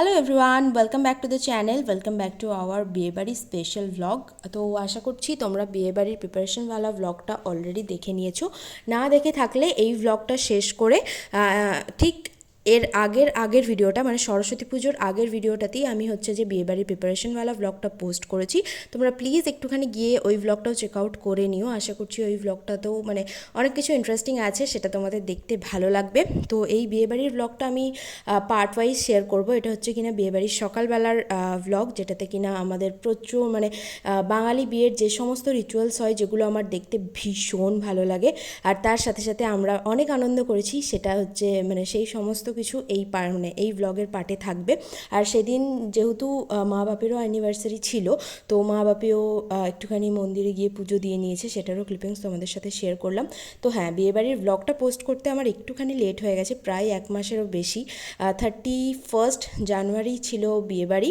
Hello everyone welcome back to the channel welcome back to our বিয়েবাড়ি special vlog তো আশা করছি তোমরা বিয়েবাড়ির প্রিপারেশনওয়ালা ভ্লগটা অলরেডি দেখে নিয়েছো। না দেখে থাকলে এই ভ্লগটা শেষ করে ঠিক এর আগের আগের ভিডিওটা মানে সরস্বতী পুজোর আগের ভিডিওটাতেই আমি হচ্ছে যে বিয়েবাড়ির প্রিপারেশনওয়ালা ভ্লগটা পোস্ট করেছি। তোমরা প্লিজ একটুখানি গিয়ে ওই ভ্লগটাও চেক আউট করে নিও। আশা করছি ওই ভ্লগটাতেও মানে অনেক কিছু ইন্টারেস্টিং আছে, সেটা তোমাদের দেখতে ভালো লাগবে। তো এই বিয়েবাড়ির ভ্লগটা আমি পার্ট ওয়াইজ শেয়ার করব। এটা হচ্ছে কিনা বিয়েবাড়ির সকালবেলার ভ্লগ যেটাতে কিনা আমাদের প্রচুর মানে বাঙালি বিয়ের যে সমস্ত রিচুয়ালস হয়, যেগুলো আমার দেখতে ভীষণ ভালো লাগে। আর তার সাথে সাথে আমরা অনেক আনন্দ করেছি, সেটা হচ্ছে মানে সেই সমস্ত কিছু এই পার মানে এই ব্লগের পার্টে থাকবে। আর সেদিন যেহেতু মা বাপেরও অ্যানিভার্সারি ছিল, তো মা বাপেও একটুখানি মন্দিরে গিয়ে পুজো দিয়ে নিয়েছে, সেটারও ক্লিপিংস তোমাদের সাথে শেয়ার করলাম। তো হ্যাঁ বিয়েবাড়ির ভ্লগটা পোস্ট করতে আমার একটুখানি লেট হয়ে গেছে, প্রায় এক মাসেরও বেশি। থার্টি ফার্স্ট জানুয়ারি ছিল বিয়েবাড়ি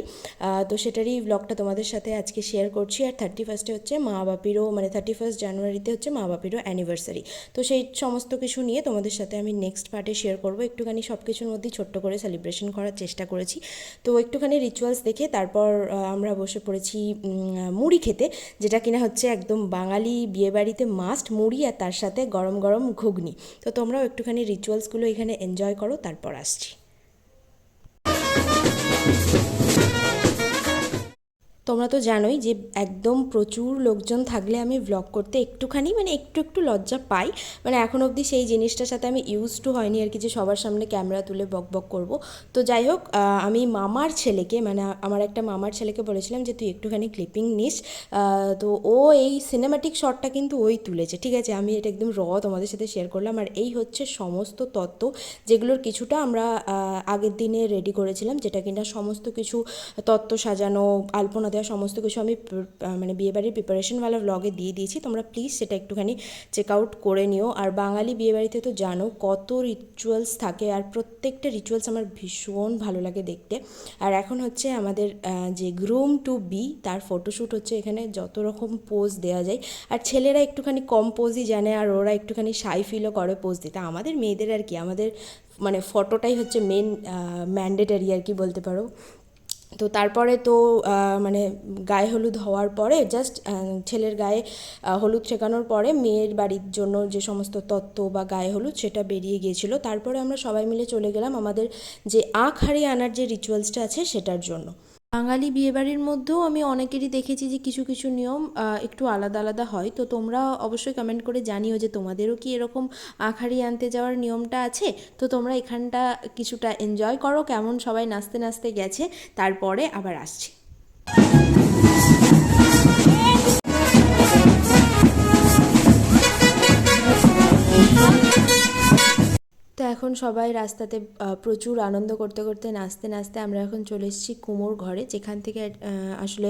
তো সেটারই ব্লগটা তোমাদের সাথে আজকে শেয়ার করছি। আর থার্টি ফার্স্টে হচ্ছে মা বাপিরও মানে থার্টি ফার্স্ট জানুয়ারিতে হচ্ছে মা বাপিরও অ্যানিভার্সারি তো সেই সমস্ত কিছু নিয়ে তোমাদের সাথে আমি নেক্সট পার্টে শেয়ার করব। একটুখানি সব কিছুর মধ্যেই ছোট্ট করে সেলিব্রেশন করার চেষ্টা করেছি। তো একটুখানি রিচুয়ালস দেখে তারপর আমরা বসে পড়েছি মুড়ি খেতে, যেটা কিনা হচ্ছে একদম বাঙালি বিয়েবাড়িতে মাস্ট মুড়ি আর তার সাথে গরম গরম ঘুগনি। তো তোমরাও একটুখানি রিচুয়ালসগুলো এখানে এনজয় করো, তারপর আসছি। তোমরা তো জানোই যে একদম প্রচুর লোকজন থাকলে আমি ব্লগ করতে একটুখানি মানে একটু একটু লজ্জা পাই। মানে এখন অবধি সেই জিনিসটার সাথে আমি ইউজ টু হয়নি আর কি যে সবার সামনে ক্যামেরা তুলে বক বক করব। তো যাই হোক আমি মামার ছেলেকে মানে আমার একটা মামার ছেলেকে বলেছিলাম যে, তুই একটুখানি ক্লিপিং নিস। তো ও এই সিনেমাটিক শটটা কিন্তু ওই তুলেছে, ঠিক আছে? আমি এটা একদম র তোমাদের সাথে শেয়ার করলাম। আর এই হচ্ছে সমস্ত তত্ত্ব যেগুলোর কিছুটা আমরা আগের দিনে রেডি করেছিলাম, যেটা কিনা সমস্ত কিছু তত্ত্ব সাজানো আলপনা দেওয়া সমস্ত কিছু আমি মানে বিয়েবাড়ির প্রিপারেশনওয়ালা ভ্লগে দিয়ে দিয়েছি। তোমরা প্লিজ সেটা একটুখানি চেক আউট করে নিও। আর বাঙালি বিয়েবাড়িতে তো জানো কত রিচুয়ালস থাকে আর প্রত্যেকটা রিচুয়ালস আমার ভীষণ ভালো লাগে দেখতে। আর এখন হচ্ছে আমাদের যে গ্রুম টু বি তার ফটোশ্যুট হচ্ছে এখানে যত রকম পোজ দেওয়া যায়। আর ছেলেরা একটুখানি কম পোজই জানে আর ওরা একটুখানি সাই ফিলও করে পোজ দিতে। আমাদের মেয়েদের আর কি, আমাদের মানে ফটোটাই হচ্ছে মেন ম্যান্ডেটারি আর কি বলতে পারো। তো তারপরে তো মানে গায়ে হলুদ হওয়ার পরে জাস্ট ছেলের গায়ে হলুদ শেখানোর পরে মেয়ের বাড়ির জন্য যে সমস্ত তত্ত্ব বা গায়ে হলুদ সেটা বেরিয়ে গিয়েছিল। তারপরে আমরা সবাই মিলে চলে গেলাম আমাদের যে আখ হারিয়ে আনার যে রিচুয়ালসটা আছে সেটার জন্য। বাঙালি বিয়েবাড়ির মধ্যেও আমি অনেকেরই দেখেছি যে কিছু কিছু নিয়ম একটু আলাদা আলাদা হয়। তো তোমরা অবশ্যই কমেন্ট করে জানিও যে তোমাদেরও কি এরকম আখাড়ি আনতে যাওয়ার নিয়মটা আছে? তো তোমরা এখানটা কিছুটা এনজয় করো। কেমন সবাই নাচতে নাচতে গেছে? তারপরে আবার আসছি। এখন সবাই রাস্তাতে প্রচুর আনন্দ করতে করতে নাচতে নাচতে আমরা এখন চলে এসেছি কুমোর ঘরে, যেখান থেকে আসলে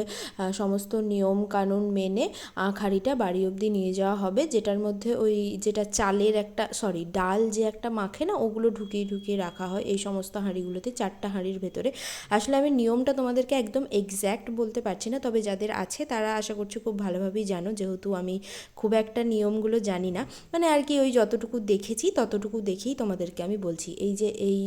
সমস্ত নিয়ম কানুন মেনে আখ হাঁড়িটা বাড়ি অবধি নিয়ে যাওয়া হবে, যেটার মধ্যে ওই যেটা চালের একটা সরি ডাল যে একটা মাখে না, ওগুলো ঢুকিয়ে ঢুকিয়ে রাখা হয়, এই সমস্ত হাঁড়িগুলোতে, চারটা হাঁড়ির ভেতরে। আসলে আমি নিয়মটা তোমাদেরকে একদম এক্স্যাক্ট বলতে পারছি না, তবে যাদের আছে তারা আশা করছি খুব ভালোভাবেই জানো, যেহেতু আমি খুব একটা নিয়মগুলো জানি না। মানে আর কি ওই যতটুকু দেখেছি, ততটুকু দেখেই তাদেরকে আমি বলছি, এই যে এই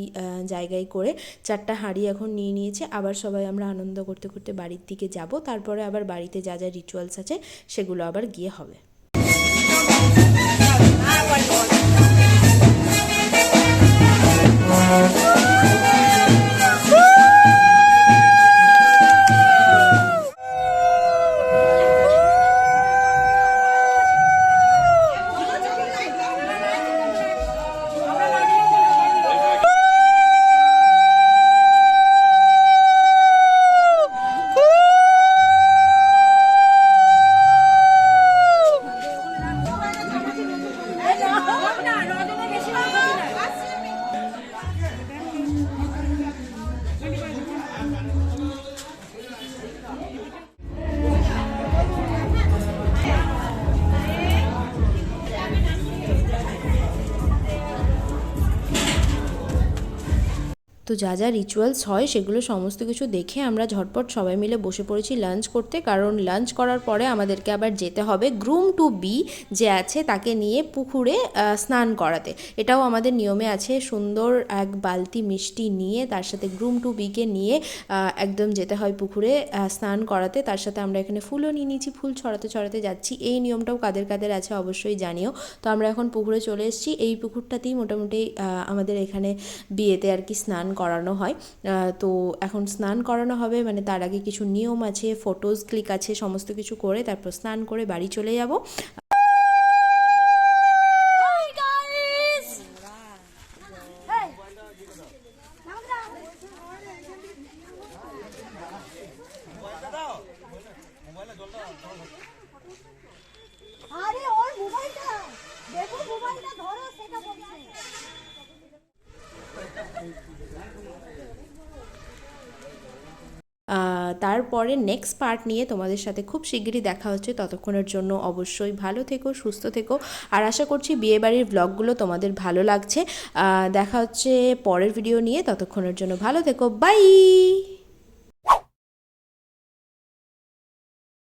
জায়গায় করে চারটা হাঁড়ি এখন নিয়ে নিয়েছে, আবার সবাই আমরা আনন্দ করতে করতে বাড়ির দিকে যাব, তারপরে আবার বাড়িতে যা যা রিচুয়ালস আছে সেগুলো আবার গিয়ে হবে। তো যা যা রিচুয়ালস হয় সেগুলো সমস্ত কিছু দেখে আমরা ঝটপট সবাই মিলে বসে পড়েছি লাঞ্চ করতে। কারণ লাঞ্চ করার পরে আমাদেরকে আবার যেতে হবে গ্রুম টু বি যে আছে তাকে নিয়ে পুকুরে স্নান করাতে। এটাও আমাদের নিয়মে আছে। সুন্দর এক বালতি মিষ্টি নিয়ে তার সাথে গ্রুম টু বিকে নিয়ে একদম যেতে হয় পুকুরে স্নান করাতে। তার সাথে আমরা এখানে ফুলও নিয়ে নিয়েছি, ফুল ছড়াতে ছড়াতে যাচ্ছি। এই নিয়মটাও কাদের কাদের আছে অবশ্যই জানিও। তো আমরা এখন পুকুরে চলে এসেছি। এই পুকুরটাতেই মোটামুটি আমাদের এখানে বিয়েতে আর কি স্নান করানো হয়। তো এখন স্নান করানো হবে মানে তার আগে কিছু নিয়ম আছে ফটোজ ক্লিক আছে, সমস্ত কিছু করে তারপর স্নান করে বাড়ি চলে যাব! আরে, ওর মোবাইলটা দেখো মোবাইলটা ধরো সেটা বলছে আহ, তারপরে নেক্সট পার্ট নিয়ে তোমাদের সাথে খুব শিগগিরই দেখা হচ্ছে। ততক্ষণের জন্য অবশ্যই ভালো থেকো, সুস্থ থেকো। আর আশা করছি বিয়েবাড়ির ব্লগগুলো তোমাদের ভালো লাগছে। দেখা হচ্ছে পরের ভিডিও নিয়ে। ততক্ষণের জন্য ভালো থেকো। বাই